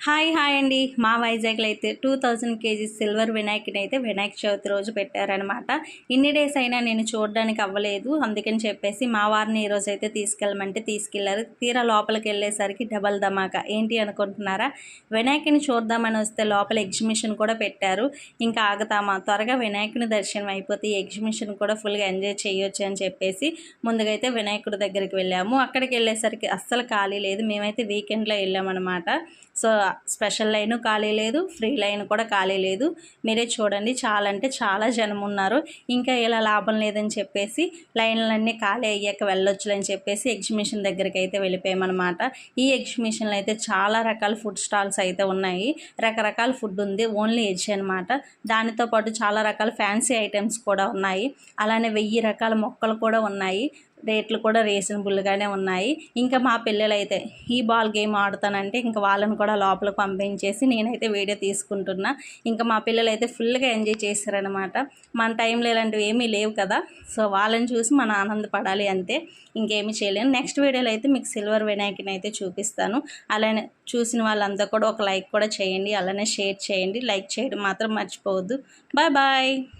Hi hi అండి. మా వైజాగ్లో అయితే టూ థౌజండ్ కేజీస్ సిల్వర్ వినాయకుని అయితే వినాయక చవితి రోజు పెట్టారనమాట ఇన్ని డేస్ అయినా నేను చూడడానికి అవ్వలేదు. అందుకని చెప్పేసి మా వారిని ఈరోజు అయితే తీసుకెళ్ళమంటే తీసుకెళ్ళారు తీరా లోపలికి వెళ్ళేసరికి డబల్ ధమాకా. ఏంటి అనుకుంటున్నారా? వినాయకుని చూద్దామని వస్తే లోపల ఎగ్జిబిషన్ కూడా పెట్టారు. ఇంకా ఆగుతామా? త్వరగా వినాయకుని దర్శనం అయిపోతే ఈ ఎగ్జిబిషన్ కూడా ఫుల్గా ఎంజాయ్ చేయొచ్చు అని చెప్పేసి ముందుగా అయితే వినాయకుడి దగ్గరికి వెళ్ళాము. అక్కడికి వెళ్ళేసరికి అస్సలు ఖాళీ లేదు. మేమైతే వీకెండ్లో వెళ్ళామన్నమాట. సో స్పెషల్ లైన్ ఖాళీ లేదు ఫ్రీ లైన్ కూడా ఖాళీ లేదు. మీరే చూడండి చాలా అంటే చాలా జనం ఉన్నారు. ఇంకా ఇలా లాభం లేదని చెప్పేసి లైన్లన్నీ ఖాళీ అయ్యాక వెళ్ళొచ్చులని చెప్పేసి ఎగ్జిబిషన్ దగ్గరికి అయితే వెళ్ళిపోయామన్నమాట. ఈ ఎగ్జిబిషన్లో అయితే చాలా రకాల ఫుడ్ స్టాల్స్ అయితే ఉన్నాయి. రకరకాల ఫుడ్ ఉంది ఓన్లీ ఎజ్ అనమాట దానితో పాటు చాలా రకాల ఫ్యాన్సీ ఐటమ్స్ కూడా ఉన్నాయి. అలానే వెయ్యి రకాల మొక్కలు కూడా ఉన్నాయి. రేట్లు కూడా రీజనబుల్గానే ఉన్నాయి. ఇంకా మా పిల్లలు అయితే ఈ బాల్ గేమ్ ఆడుతానంటే ఇంకా వాళ్ళని కూడా లోపలికి పంపించేసి నేనైతే వీడియో తీసుకుంటున్నా. ఇంకా మా పిల్లలు అయితే ఫుల్గా ఎంజాయ్ చేశారనమాట మన టైంలో ఇలాంటివి ఏమీ లేవు కదా. సో వాళ్ళని చూసి మనం ఆనందపడాలి అంతే. ఇంకేమీ చేయలేను నెక్స్ట్ వీడియోలో అయితే మీకు సిల్వర్ వినాయకుని అయితే చూపిస్తాను. అలానే చూసిన వాళ్ళంతా కూడా ఒక లైక్ కూడా చేయండి. అలానే షేర్ చేయండి. లైక్ చేయడం మాత్రం మర్చిపోవద్దు. Bye bye.